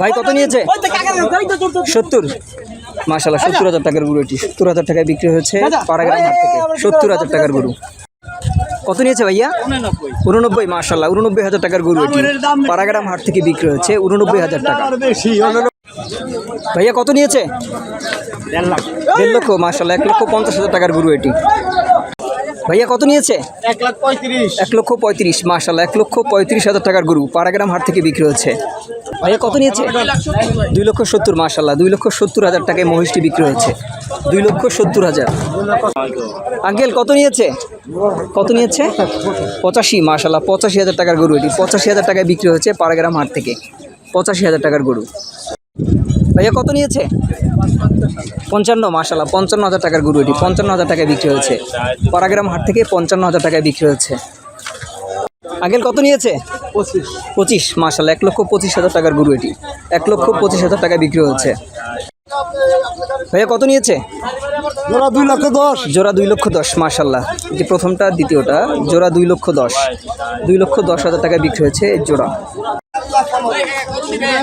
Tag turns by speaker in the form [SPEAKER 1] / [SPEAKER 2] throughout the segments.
[SPEAKER 1] ভাই কত নিয়েছে? সত্তর। মাসাল্লাহ সত্তর হাজার টাকার গরু এটি। সত্তর হাজার টাকায় বিক্রি হচ্ছে পাড়াগ্রাম হাট থেকে। সত্তর হাজার টাকার গরু। কত নিয়েছে ভাইয়া? উননব্বই। মাসাল্লাহ উননব্বই হাজার টাকার গরু এটি। পাড়াগ্রাম হাট থেকে বিক্রি হচ্ছে উননব্বই হাজার টাকা। ভাইয়া কত নিয়েছে? দেড় লক্ষ মাসাল্লাহ এক লক্ষ পঞ্চাশ হাজার টাকার গরু এটি। ভাইয়া কত নিয়েছে?
[SPEAKER 2] এক লাখ পঁয়ত্রিশ।
[SPEAKER 1] এক লক্ষ পঁয়ত্রিশ মাসাল্লাহ এক লক্ষ পঁয়ত্রিশ হাজার টাকার গরু পাড়াগ্রাম হাট থেকে বিক্রি হচ্ছে। ভাইয়া কত নিয়েছে? দুই লক্ষ সত্তর মাসাল্লাহ দুই লক্ষ সত্তর হাজার টাকায় মহিষটি বিক্রি হচ্ছে দুই লক্ষ সত্তর হাজার। আঙ্কেল কত নিয়েছে? কত নিয়েছে? পঁচাশি মাসাল্লাহ পঁচাশি হাজার টাকার গরু এটি। পঁচাশি হাজার টাকায় বিক্রি হচ্ছে পাড়াগ্রাম হাট থেকে। পঁচাশি হাজার টাকার গরু। ভাইয়া কত নিয়েছে? পঞ্চান্ন মাসাল্লাহ পঞ্চান্ন হাজার টাকার গরু এটি। পঞ্চান্ন হাজার টাকায় বিক্রি হচ্ছে পাড়াগ্রাম হাট থেকে পঞ্চান্ন হাজার টাকায় বিক্রি হয়েছে। আঙ্কেল কত নিয়েছে?
[SPEAKER 2] পঁচিশ।
[SPEAKER 1] পঁচিশ মাসাল্লাহ এক লক্ষ পঁচিশ হাজার টাকার গরু এটি। এক লক্ষ পঁচিশ হাজার টাকায় বিক্রি হয়েছে। ভাইয়া কত নিয়েছে?
[SPEAKER 2] জোড়া দুই লক্ষ দশ।
[SPEAKER 1] জোড়া দুই লক্ষ দশ মাসাল্লাহ যে প্রথমটা দ্বিতীয়টা জোড়া দুই লক্ষ দশ। দুই লক্ষ দশ হাজার টাকায় বিক্রি হয়েছে এই জোড়া।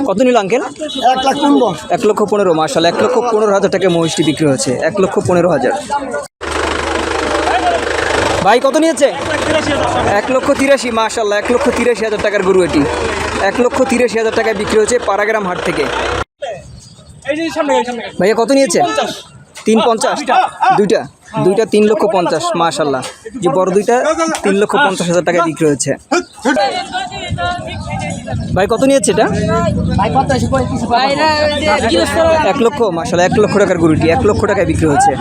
[SPEAKER 1] কত নিল আঙ্কেল?
[SPEAKER 2] এক লাখ পনেরো
[SPEAKER 1] এক লক্ষ পনেরো মাসাল্লাহ এক লক্ষ পনেরো হাজার টাকায় মহিষটি বিক্রি হয়েছে, এক লক্ষ পনেরো হাজার। ভাই, কত নিয়েছে? এক লক্ষ তিরাশি মাসাল্লাহ এক লক্ষ তিরাশি হাজার টাকার গরু এটি। এক লক্ষ তিরাশি হাজার টাকায় বিক্রি হয়েছে পাড়াগ্রাম হাট থেকে। ভাইয়া, কত নিয়েছে? তিন পঞ্চাশ, দুইটা দুইটা তিন লক্ষ পঞ্চাশ মাশাল্লাহ যে বড় দুইটা, তিন লক্ষ পঞ্চাশ হাজার টাকায় বিক্রি হয়েছে। ভাই কত নিয়েছে এটা? এক লক্ষ মাসাল এক লক্ষ টাকার গরুটি এক লক্ষ টাকায় বিক্রি হচ্ছে